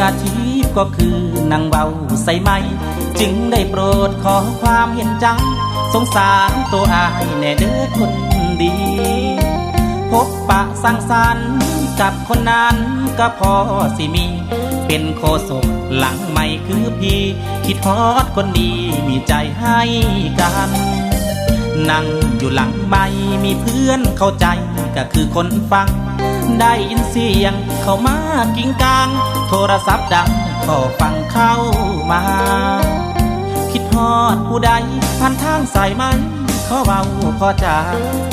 อายนี่เหลืออาชีพก็คือนางเบาใส่ไหมจึงได้โปรดขอความเห็นใจสงสารตัวอายแน่เด้อคนดี พบปะสังสรรค์กับคนนั้นก็พอสิมี เป็นโคศกหลังไม่คือพี่ คิดฮอดคนดีมีใจให้กันนั่งอยู่หลังไม่มีเพื่อนเข้าใจก็คือคนฟัง ได้ยินเสียงเข้ามากิ้งกาง โทรศัพท์ดังขอฟังเข้ามา คิดฮอดผู้ใดผ่านทางสายไหมขอเบาขอจา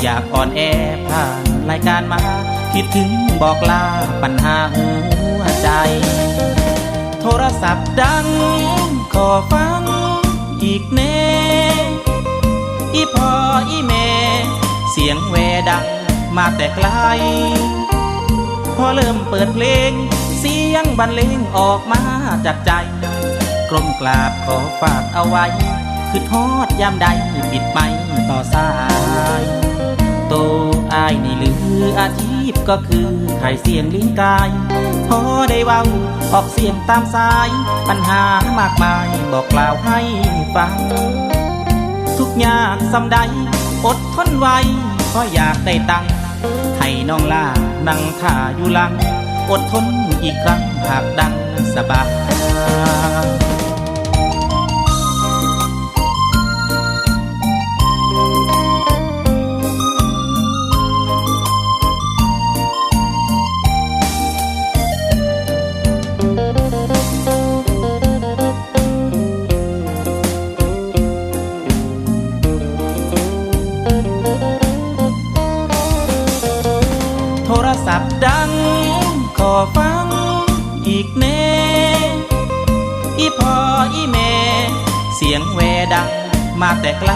อยากอ่อนแอผ่านรายการมา คิดถึงบอกลาปัญหาหัวใจ โทรศัพท์ดัง ขอฟังอีกแน่อีพ่ออีแม่เสียงแวดังมาแต่ไกล พอเริ่มเปิดเพลง เสียงบรรเลงออกมาจากใจ กลมกราบขอฝากเอาไว้ คือทอดยามใดปิดไม่ต่อสาย โตอายนี่หรืออาชีพก็คือขายเสียงลิ้นกาย พอได้เว้าออกเสียงตามสาย ปัญหามากมายบอกกล่าวให้ฟัง ทุกอย่างสำใดอดทนไว้เพราะอยากได้ตังค์ น้องล่านั่งท่าอยู่หลัง อดทนอีกครั้งหากดังสบาย ทรศัพท์ดัง ขอฟังอีกแน่อีพ่ออีแม่เสียงแวดังมาแต่ไกล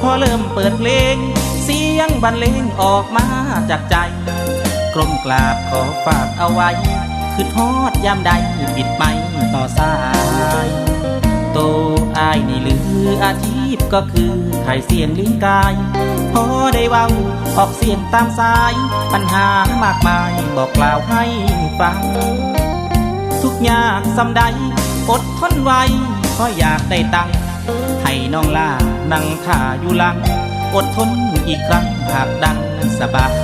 พอเริ่มเปิดเพลง เสียงบรรเลงออกมาจากใจกรมกราบขอฝากเอาไว้ คือทอดยามใดปิดไม่ต่อสาย โตอายนี่หรืออาชีพก็คือขายเสียงลิ้นกาย พอได้เว้าออกเสียงตามสาย ปัญหามากมายบอกกล่าวให้ฟัง ทุกอย่างสำใดอดทนไว้เพราะอยากได้ตังให้น้องล่านั่งท่าอยู่หลัง อดทนอีกครั้งหากดังสบาย